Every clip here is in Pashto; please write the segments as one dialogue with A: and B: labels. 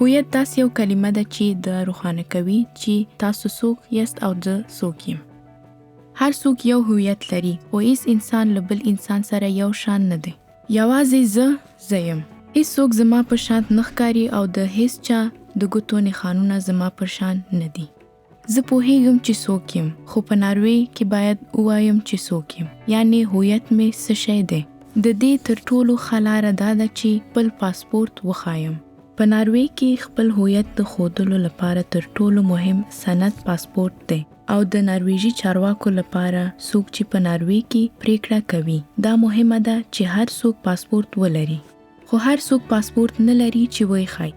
A: هویت داسې یو کلمه ده چې د روښانه کوي چې تاسو څوک یاست او زه څوک یم. هر څوک یو هویت لري او هیڅ انسان له بل انسان سره یو شان نه دی. یوازې زه زه یم. هیڅوک زما په شان نه ښکاري او د هیڅ چا د ګوتو نښانونه زما پر شان نه دي. زه پوهیږم چې څوک یم خو په ناروی کې باید ووایم چې څوک یم. یعنی هویت مې څه شی دی؟ د دې تر ټولو خلاره دا ده چې خپل پاسپورت وخایم په ناروی کې خپل هویت د خودلو لپاره تر ټولو مهم سند پاسپورت دی او د نارویجی چارواکو لپاره څوک چې په ناروی کې پریکړه کوي دا مهمه ده چې هر څوک پاسپورت ولري. خو هر څوک پاسپورت نه لري چې وای خای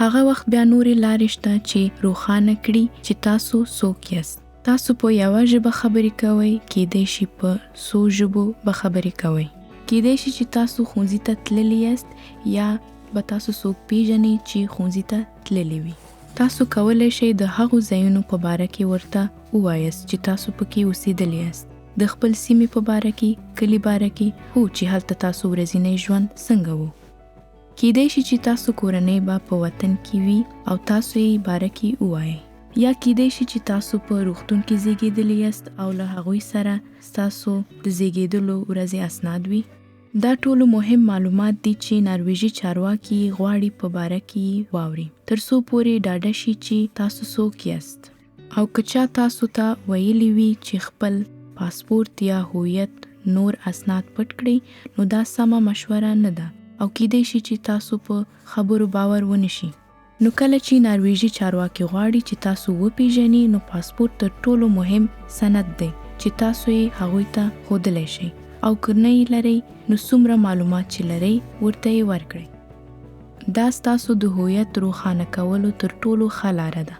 A: هغه وخت بیا نورې لارې شته چې روښانه کړي چې تاسو څوک یاست. تاسو په یوه ژبه خبرې کوئ کېدای شي په څو ژبو به خبرې کوئ. کېدای شي چې تاسو ښوونځي ته تللی یاست یا به تاسو څوک پیژنئ چې ښوونځي ته تللی وي. تاسو کولی شئ د هغو ځایونو په باره کې ورته ووایاست چې تاسو پکې اوسېدلی یاست. د خپل سیمې په باره کې کلی باره کې هو چې هلته تاسو ورځنی ژوند څنګه وو. کېدای شي چې تاسو کورنۍ به په وطن کې وي او تاسو یې باره کې ووایئ. یا کېدای شي چې تاسو په روغتون کې زیږیدلی یاست او له هغوی سره ستاسو د زیږیدلو ورځې اسناد وي دا ټولو مهم معلومات دي چې نارویجی چارواکي غواړي په باره کې واوري. ترڅو پورې ډاډه شي چې تاسو څوک یاست. او کچا تاسو ته ویلي وي چې خپل پاسپورت یا هویت نور اسناد پټ کړئ نو دا سمه مشوره نه ده. او کېدای شي چې تاسو په خبرو باور ونشي. نو کله چې نارویجی چارواکي غواړي چې تاسو وپیژني نو پاسپورت تر ټولو مهم سند دی چې تاسو یې هغوی ته خودلی شئ او که نه لرئ نو څومره معلومات چې لرئ ورته یې ورکړئ. دا ستاسو د هویت روښانه کولو تر ټولو ښه لاره ده